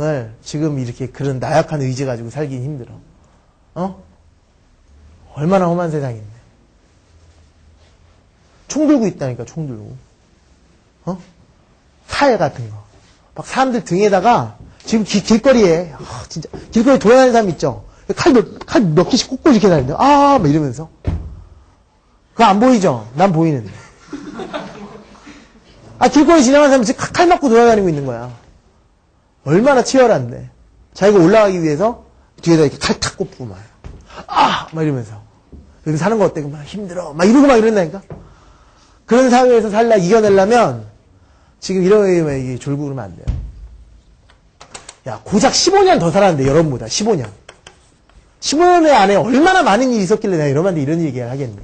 을 지금 이렇게 그런 나약한 의지 가지고 살긴 힘들어. 어? 얼마나 험한 세상인데. 총 들고 있다니까, 총 들고. 어? 칼 같은 거. 막 사람들 등에다가 지금 기- 길거리에, 아, 진짜, 길거리에 돌아다니는 사람 있죠? 칼 몇, 칼 몇 개씩 꽂고 이렇게 다니는데, 아, 막 이러면서. 그거 안 보이죠? 난 보이는데. 아, 길거리 지나가는 사람 지금 칼 맞고 돌아다니고 있는 거야. 얼마나 치열한데. 자기가 올라가기 위해서 뒤에다 이렇게 칼탁 꽂고 막. 아! 막 이러면서. 여기 사는 거 어때? 막 힘들어. 막 이러고 막 이런다니까? 그런 사회에서 살라, 이겨내려면 지금 이러면 졸고 그러면 안 돼요. 야, 고작 15년 더 살았는데, 여러분보다. 15년. 15년 안에 얼마나 많은 일이 있었길래 내가 여러분한테 이런 얘기를 하겠니?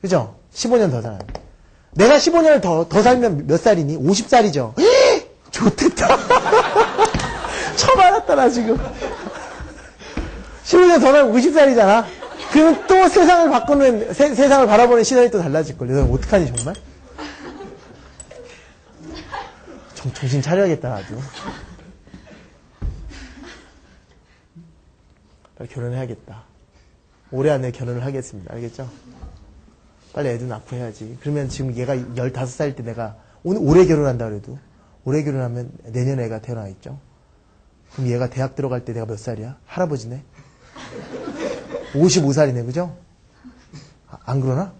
그죠? 15년 더 살았는데. 내가 15년을 더, 더 살면 몇 살이니? 50살이죠. 좋겠다. 처음 알았다, 나 지금. 15년 더 살면 50살이잖아. 그럼 또 세상을 바꾸는, 세, 상을 바라보는 시선이 또 달라질걸. 내가 어떡하니, 정말? 정, 정신 차려야겠다, 아주. 빨리 결혼해야겠다. 올해 안에 결혼을 하겠습니다. 알겠죠? 빨리 애도 낳고 해야지. 그러면 지금 얘가 15살일 때 내가 오늘 올해 결혼한다 그래도 올해 결혼하면 내년 애가 태어나 있죠. 그럼 얘가 대학 들어갈 때 내가 몇 살이야? 할아버지네. 55살이네, 그죠? 아, 안 그러나?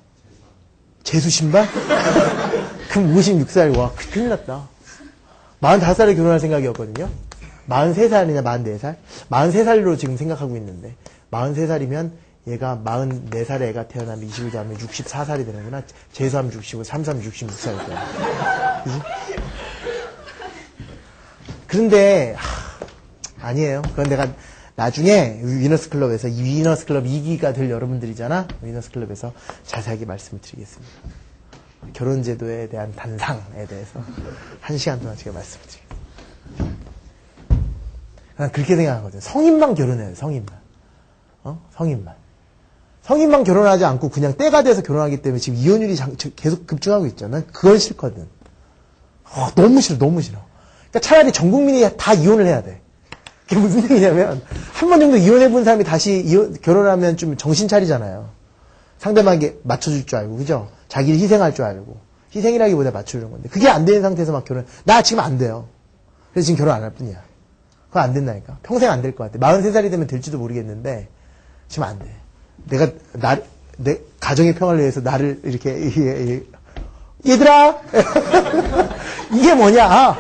재수 신발? 그럼 56살, 와, 큰일 났다. 45살에 결혼할 생각이었거든요. 43살이냐, 44살? 43살로 지금 생각하고 있는데, 43살이면 얘가 44살에 애가 태어나면 20일 하면 64살이 되는구나. 재수하면 65, 33, 66살이 돼. 그지? 그런데, 하, 아니에요. 그건 내가 나중에 위너스 클럽에서 이 위너스 클럽 2기가 될 여러분들이잖아. 위너스 클럽에서 자세하게 말씀을 드리겠습니다. 결혼 제도에 대한 단상에 대해서 한 시간 동안 제가 말씀을 드리겠습니다. 난 그렇게 생각하거든. 성인만 결혼해요, 성인만. 어? 성인만. 성인만 결혼하지 않고 그냥 때가 돼서 결혼하기 때문에 지금 이혼율이 장- 계속 급증하고 있죠. 난 그건 싫거든. 어, 너무 싫어, 너무 싫어. 그러니까 차라리 전 국민이 다 이혼을 해야 돼. 그게 무슨 얘기냐면, 한 번 정도 이혼해 본 사람이 다시 이혼- 결혼하면 좀 정신 차리잖아요. 상대방에게 맞춰줄 줄 알고, 그죠? 자기를 희생할 줄 알고. 희생이라기보다 맞춰주는 건데. 그게 안 되는 상태에서 막 결혼, 나 지금 안 돼요. 그래서 지금 결혼 안 할 뿐이야. 그거 안 된다니까. 평생 안 될 것 같아. 43살이 되면 될지도 모르겠는데, 지금 안 돼. 내가, 나, 내 가정의 평화를 위해서 나를 이렇게, 얘들아! 이게 뭐냐?